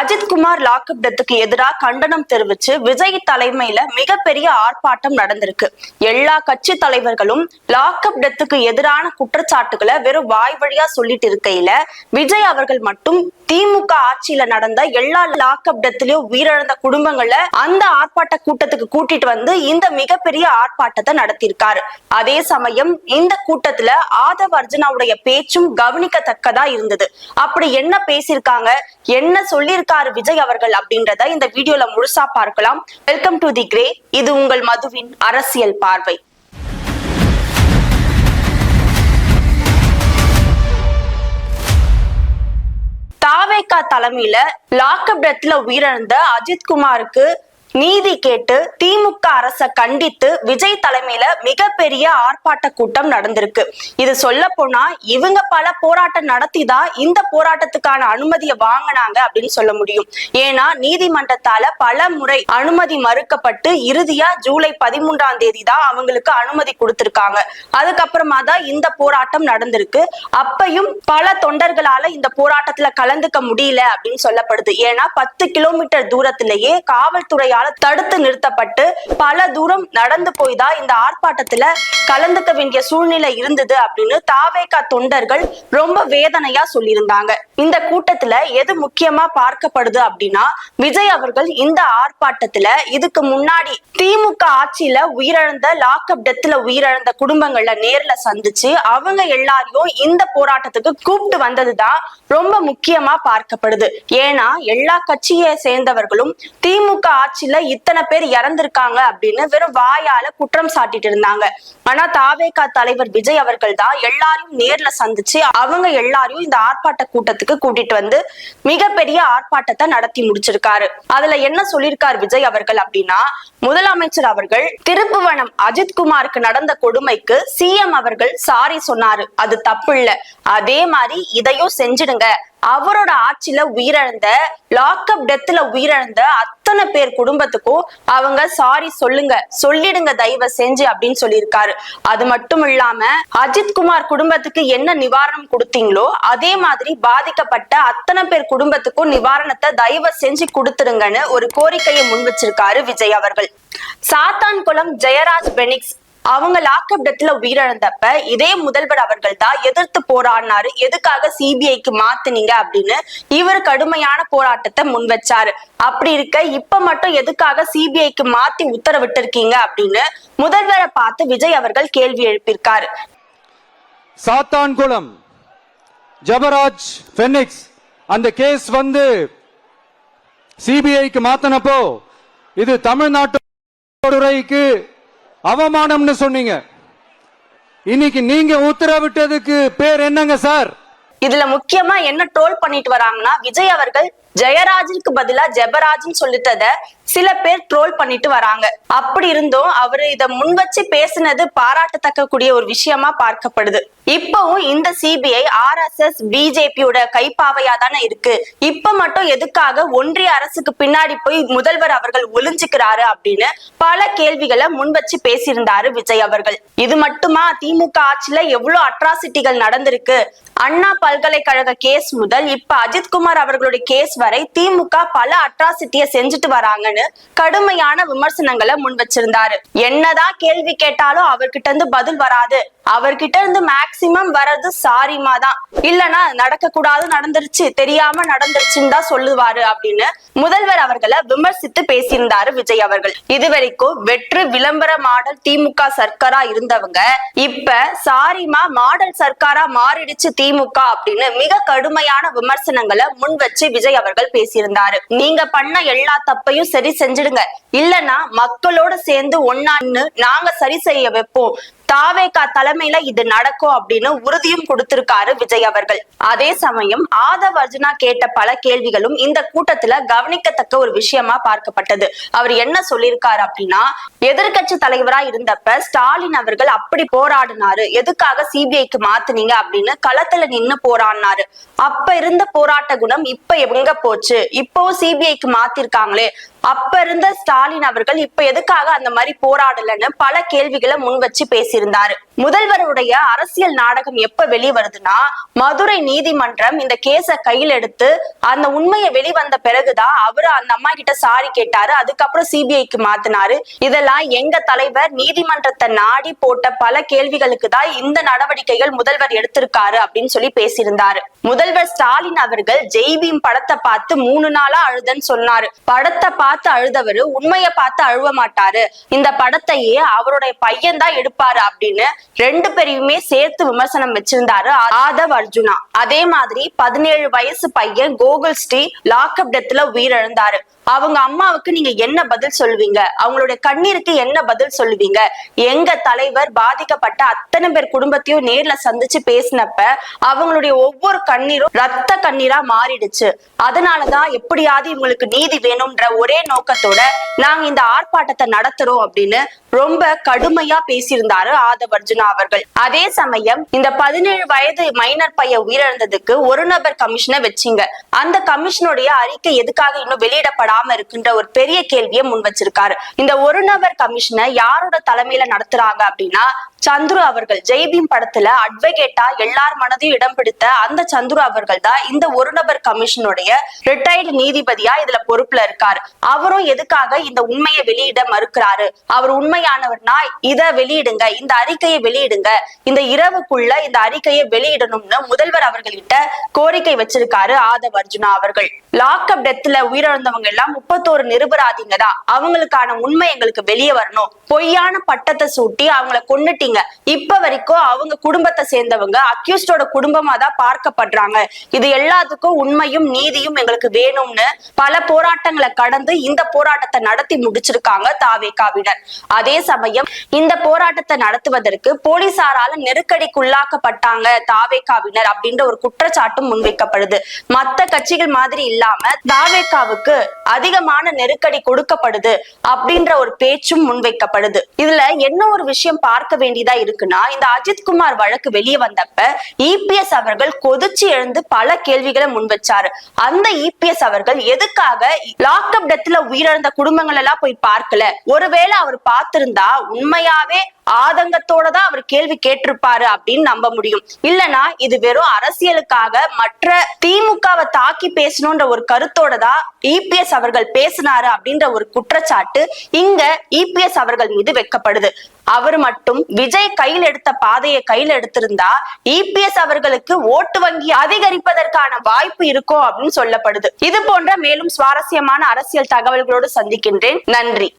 Ajithkumar lockup டெத்துக்கு எதிராக கண்டனம் தெரிவிச்சு விஜய் தலைமையில மிகப்பெரிய ஆர்ப்பாட்டம் நடந்திருக்கு. எல்லா கட்சி தலைவர்களும் லாக்அப் டெத்துக்கு எதிரான குற்றச்சாட்டுகளை வெறும் வாய் வழியா சொல்லிட்டு இருக்கையில விஜய் அவர்கள் மட்டும் திமுக ஆட்சியில நடந்த எல்லா லாக்அப் டெத்துலயும் உயிரிழந்த குடும்பங்களை அந்த ஆர்ப்பாட்ட கூட்டத்துக்கு கூட்டிட்டு வந்து இந்த மிகப்பெரிய ஆர்ப்பாட்டத்தை நடத்தியிருக்காரு. அதே சமயம் இந்த கூட்டத்துல ஆதவ் அர்ஜுனாவுடைய பேச்சும் கவனிக்கத்தக்கதா இருந்தது. அப்படி என்ன பேசியிருக்காங்க? என்ன சொல்லியிருக்காரு விஜய் அவர்கள் அப்படின்றத இந்த வீடியோல முழுசா பார்க்கலாம். வெல்கம் டு தி கிரே இது உங்கள் மதுவின் அரசியல் பார்வை. தாவேகா தலைமையில லாக்அப் டெத்ல உயிரிழந்த அஜித் குமாருக்கு நீதி கேட்டு திமுக அரச கண்டித்து விஜய் தலைமையில மிகப்பெரிய ஆர்ப்பாட்ட கூட்டம் நடந்திருக்கு. இது சொல்ல போனா இவங்க பல போராட்டம் நடத்தி தான் இந்த போராட்டத்துக்கான அனுமதியை வாங்கினாங்க அப்படின்னு சொல்ல முடியும். ஏன்னா நீதிமன்றத்தால பல முறை அனுமதி மறுக்கப்பட்டு இறுதியா ஜூலை பதிமூன்றாம் தேதி தான் அவங்களுக்கு அனுமதி கொடுத்திருக்காங்க. அதுக்கப்புறமா தான் இந்த போராட்டம் நடந்திருக்கு. அப்பையும் பல தொண்டர்களால இந்த போராட்டத்துல கலந்துக்க முடியல அப்படின்னு சொல்லப்படுது. ஏன்னா பத்து கிலோமீட்டர் தூரத்திலேயே தடுத்து நிறுத்தப்பட்டு பல தூரம் நடந்து போய் தான் இந்த ஆர்ப்பாட்டத்துல கலந்துக்க வேண்டிய சூழ்நிலை இருந்தது அப்படின்னு தாவேகா தொண்டர்கள் ரொம்ப வேதனையா சொல்லியிருந்தாங்க. இந்த கூட்டத்துல எது முக்கியமா பார்க்கப்படுது அப்படின்னா விஜய் அவர்கள் இந்த ஆர்ப்பாட்டத்துல இதுக்கு முன்னாடி திமுக ஆட்சியில உயிரிழந்த லாக்அப் டெத்ல உயிரிழந்த குடும்பங்கள்ல நேர்ல சந்திச்சு அவங்க எல்லாரையும் இந்த போராட்டத்துக்கு கூப்பிட்டு வந்ததுதான் ரொம்ப முக்கியமா பார்க்கப்படுது. ஏன்னா எல்லா கட்சியை சேர்ந்தவர்களும் திமுக ஆட்சியில இத்தனை பேர் இறந்திருக்காங்க அப்படின்னு வெறும் வாயால குற்றம் சாட்டிட்டு இருந்தாங்க. ஆனா தாவேகா தலைவர் விஜய் அவர்கள் தான் எல்லாரையும் நேர்ல சந்திச்சு அவங்க எல்லாரையும் இந்த ஆர்ப்பாட்ட கூட்டத்துக்கு கூட்டிட்டு வந்து மிகப்பெரிய ஆர்ப்பாட்டத்தை நடத்தி முடிச்சிருக்காரு. அதுல என்ன சொல்லியிருக்காரு விஜய் அவர்கள் அப்படின்னா முதலமைச்சர் அவர்கள் திருப்புவனம் அஜித்குமாருக்கு நடந்த கொடுமைக்கு சிஎம் அவர்கள் சாரி சொன்னாரு. அது தப்பு இல்ல அதே மாதிரி இதையும் செஞ்சிடுங்க. அவரோட ஆட்சியில உயிரிழந்த லாக்அப் டெத்ல உயிரிழந்த அத்தனை பேர் குடும்பத்துக்கும் அவங்க சாரி சொல்லுங்க சொல்லிடுங்க தயவு செஞ்சு அப்படின்னு சொல்லியிருக்காரு. அது மட்டும் இல்லாம அஜித் குமார் குடும்பத்துக்கு என்ன நிவாரணம் கொடுத்தீங்களோ அதே மாதிரி பாதிக்கப்பட்ட அத்தனை பேர் குடும்பத்துக்கும் நிவாரணத்தை தயவு செஞ்சு கொடுத்துருங்கன்னு ஒரு கோரிக்கையை முன் வச்சிருக்காரு விஜய் அவர்கள். சாத்தான்குளம் ஜெயராஜ் பெனிக்ஸ் அவங்க லாக்அப் டெத்ல உயிரிழந்தப்ப இதே முதல்வர் அவர்கள் தான் எதிர்த்து போராடினாரு. எதுக்காக சிபிஐக்கு மாத்துனீங்க அப்படின்னு இவர் கடுமையான போராட்டத்தை முன் வச்சாரு. அப்படி இருக்க இப்ப மட்டும் எதுக்காக சிபிஐக்கு மாத்தி உத்தரவிட்டு இருக்கீங்க அப்படின்னு முதல்வரை பார்த்து விஜய் அவர்கள் கேள்வி எழுப்பியிருக்காரு. சாத்தான்குளம் ஜபராஜ் பெனிக்ஸ் அந்த கேஸ் வந்து சிபிஐக்கு மாத்தினப்போ இது தமிழ்நாட்டு அவமானம்னு சொன்னீங்க. இன்னைக்கு நீங்க உத்தரவிட்டதுக்கு பேர் என்னங்க சார்? இதுல முக்கியமா என்ன ட்ரோல் பண்ணிட்டு வராங்கன்னா விஜய் அவர்கள் ஜெயராஜுக்கு பதிலா ஜெபராஜ்னு சொல்லிட்டத சில பேர் ட்ரோல் பண்ணிட்டு வராங்க. அப்படி இருந்தும் அவரு இத முன் வச்சு பேசினது பாராட்டத்தக்க கூடிய ஒரு விஷயமா பார்க்கப்படுது. இப்பவும் இந்த சிபிஐ ஆர் எஸ் எஸ் பிஜேபியோட கைப்பாவையா தானே இருக்கு. இப்ப மட்டும் எதுக்காக ஒன்றிய அரசுக்கு பின்னாடி போய் முதல்வர் அவர்கள் ஒளிஞ்சுக்கிறாரு அப்படின்னு பல கேள்விகளை முன் வச்சு பேசியிருந்தாரு விஜய் அவர்கள். இது மட்டுமா? திமுக ஆட்சியில எவ்வளவு அட்ராசிட்டிகள் நடந்திருக்கு? அண்ணா பல்கலைக்கழக கேஸ் முதல் இப்ப அஜித்குமார் அவர்களுடைய கேஸ் வரை திமுக பல அட்ராசிட்டிய செஞ்சுட்டு வராங்கன்னு கடுமையான விமர்சனங்களை முன் வச்சிருந்தாரு. என்னதான் கேள்வி கேட்டாலும் அவர்கிட்ட இருந்து பதில் வராது. அவர்கிட்ட இருந்து மேக்சிமம் வர்றது சாரிமா தான். இல்லனா நடக்க கூடாது நடந்துருச்சு தெரியாம நடந்துருச்சுன்னு தான் சொல்லுவாரு அப்படின்னு முதல்வர் அவர்களை விமர்சித்து பேசியிருந்தாரு விஜய் அவர்கள். இதுவரைக்கும் வெற்று விளம்பர மாடல் திமுக சர்க்காரா இருந்தவங்க இப்ப சாரிமா மாடல் சர்க்காரா மாறிடுச்சு திமுக அப்படின்னு மிக கடுமையான விமர்சனங்களை முன் வச்சு விஜய் அவர்கள் பேசியிருந்தாரு. நீங்க பண்ண எல்லா தப்பையும் சரி செஞ்சிடுங்க. இல்லனா மக்களோட சேர்ந்து ஒன்னான்னு நாங்க சரி செய்ய வைப்போம். தாவேகா தலைமையில இது நடக்கும் அப்படின்னு உறுதியும் கொடுத்திருக்காரு விஜய் அவர்கள். அதே சமயம் ஆதவ் அர்ஜுனா கேட்ட பல கேள்விகளும் இந்த கூட்டத்துல கவனிக்கத்தக்க ஒரு விஷயமா பார்க்கப்பட்டது. அவர் என்ன சொல்லியிருக்காரு அப்படின்னா எதிர்கட்சி தலைவரா இருந்தப்ப ஸ்டாலின் அவர்கள் அப்படி போராடினாரு. எதுக்காக சிபிஐக்கு மாத்துனீங்க அப்படின்னு களத்துல நின்னு போராடினாரு. அப்ப இருந்த போராட்ட குணம் இப்ப எங்க போச்சு? இப்போ சிபிஐக்கு மாத்திருக்காங்களே. அப்ப இருந்த ஸ்டாலின் அவர்கள் இப்ப எதுக்காக அந்த மாதிரி போராடலன்னு பல கேள்விகளை முன் வச்சு பேசியிருந்தாரு முதல்வருடைய அரசியல் நாடகம் எப்ப வெளிவருதுன்னா மதுரை நீதிமன்றம் இந்த கேஸ கையில் எடுத்து அந்த உண்மையை வெளிவந்த பிறகுதான் அவரு அந்த அம்மா கிட்ட சாரி கேட்டாரு. அதுக்கப்புறம் சிபிஐக்கு மாத்தினாரு. இதெல்லாம் எங்க தலைவர் நீதிமன்றத்தை நாடி போட்ட பல கேள்விகளுக்கு தான் இந்த நடவடிக்கைகள் முதல்வர் எடுத்திருக்காரு அப்படின்னு சொல்லி பேசியிருந்தாரு. முதல்வர் ஸ்டாலின் அவர்கள் ஜெய்பீம் படத்தை பார்த்து மூணு நாளா அழுதன்னு சொன்னாரு. படத்தை பார்த்து அழுதவரு உண்மையை பார்த்து அழுவ மாட்டாரு. இந்த படத்தையே அவருடைய பையன் தான் எடுப்பாரு அப்படின்னு ரெண்டு பேரையுமே சேர்த்து விமர்சனம் வச்சிருந்தாரு ஆதவ் அர்ஜுனா. அதே மாதிரி பதினேழு வயசு பையன் கோகுல் ஸ்ரீ லாக்அப் டெத்ல உயிரிழந்தாரு. அவங்க அம்மாவுக்கு நீங்க என்ன பதில் சொல்லுவீங்க? அவங்களுடைய கண்ணீருக்கு என்ன பதில் சொல்லுவீங்க? எங்க தலைவர் பாதிக்கப்பட்ட அத்தனை பேர் குடும்பத்தையும் நேர்ல சந்திச்சு பேசினப்ப அவங்களுடைய ஒவ்வொரு கண்ணீரும் ரத்த கண்ணீரா மாறிடுச்சு. அதனாலதான் எப்படியாவது இவங்களுக்கு நீதி வேணும்ன்ற ஒரே நோக்கத்தோட நாங்க இந்த ஆர்ப்பாட்டத்தை நடத்துறோம் அப்படின்னு ரொம்ப கடுமையா பேசியிருந்தாரு ஆதவ் அர்ஜுனா. அவர்கள். அதே சமயம் இந்த பதினேழு வயது மைனர் பையன் உயிரிழந்ததுக்கு ஒரு நபர் கமிஷனை வச்சீங்க. அந்த கமிஷனுடைய அறிக்கை எதுக்காக இன்னும் வெளியிடப்படாம இருக்குன்ற ஒரு பெரிய கேள்வியை முன் வச்சிருக்காரு. இந்த ஒரு நபர் கமிஷனை யாரோட தலைமையில நடத்துறாங்க அப்படின்னா சந்துரு அவர்கள் ஜெய்பீம் படத்துல அட்வொகேட்டா எல்லார் மனதையும் இடம் பிடித்த அந்த சந்துரு அவர்கள் தான் இந்த ஒரு நபர் கமிஷனுடைய ரிட்டையர்டு நீதிபதியா இதுல பொறுப்புல இருக்காரு. அவரும் எதுக்காக இந்த உண்மையை வெளியிட மறுக்கிறாரு? அவர் உண்மையானவர்னா இத வெளியிடுங்க இந்த அறிக்கையை வெளியிடுங்க இந்த இரவுக்குள்ள இந்த அறிக்கையை வெளியிடணும்னு முதல்வர் அவர்கள்கிட்ட கோரிக்கை வச்சிருக்காரு ஆதவ் அர்ஜுனா அவர்கள். லாக்அப் டெத்ல உயிரிழந்தவங்க எல்லாம் முப்பத்தோரு நிருபராதிங்க தான். அவங்களுக்கான உண்மை எங்களுக்கு வெளியே வரணும். பொய்யான பட்டத்தை சூட்டி அவங்கள கொன்னுட்டீங்க இப்ப வரைக்கும் அவங்க குடும்பத்தை சேர்ந்தவங்க அக்யூஸ்டோட குடும்பமா தான் பார்க்கப்படுறாங்க. இது எல்லாத்துக்கும் உண்மையும் நீதியும் எங்களுக்கு வேணும்னு பல போராட்டங்களை கடந்து இந்த போராட்டத்தை நடத்தி முடிச்சிருக்காங்க தாவேகாவினர். அதே சமயம் இந்த போராட்டத்தை நடத்துவதற்கு போலீசாரால நெருக்கடிக்குள்ளாக்கப்பட்டாங்க தாவேகாவினர் அப்படின்ற ஒரு குற்றச்சாட்டும் முன்வைக்கப்படுது. மத்த கட்சிகள் மாதிரி இல்லாம தாவேகாவுக்கு அதிகமான நெருக்கடி கொடுக்கப்படுது அப்படின்ற ஒரு பேச்சும் முன்வைக்கப்படுது. இதுல என்ன ஒரு விஷயம் பார்க்க வேண்டிய வேண்டியதா இருக்குன்னா இந்த அஜித் குமார் வழக்கு வெளியே வந்தப்ப இபிஎஸ் அவர்கள் கொதிச்சு எழுந்து பல கேள்விகளை முன் வச்சாரு. அந்த இபிஎஸ் அவர்கள் எதுக்காக லாக்அப் டெத்ல உயிரிழந்த குடும்பங்கள் எல்லாம் போய் பார்க்கல? ஒருவேளை அவர் பார்த்திருந்தா உண்மையாவே ஆதங்கத்தோட தான் அவர் கேள்வி கேட்டிருப்பாரு அப்படின்னு நம்ப முடியும். இல்லனா இது வெறும் அரசியலுக்காக மற்ற திமுகவை தாக்கி பேசணும்ன்ற ஒரு கருத்தோட தான் இபிஎஸ் அவர்கள் பேசினாரு அப்படின்ற ஒரு குற்றச்சாட்டு இங்க இபிஎஸ் அவர்கள் மீது வைக்கப்படுது. அவர் மட்டும் விஜய் கையில் எடுத்த பாதையை கையில் எடுத்திருந்தா இபிஎஸ் அவர்களுக்கு ஓட்டு வங்கி அதிகரிப்பதற்கான வாய்ப்பு இருக்கும் அப்படின்னு சொல்லப்படுது. இது போன்ற மேலும் சுவாரஸ்யமான அரசியல் தகவல்களோடு சந்திக்கின்றேன். நன்றி.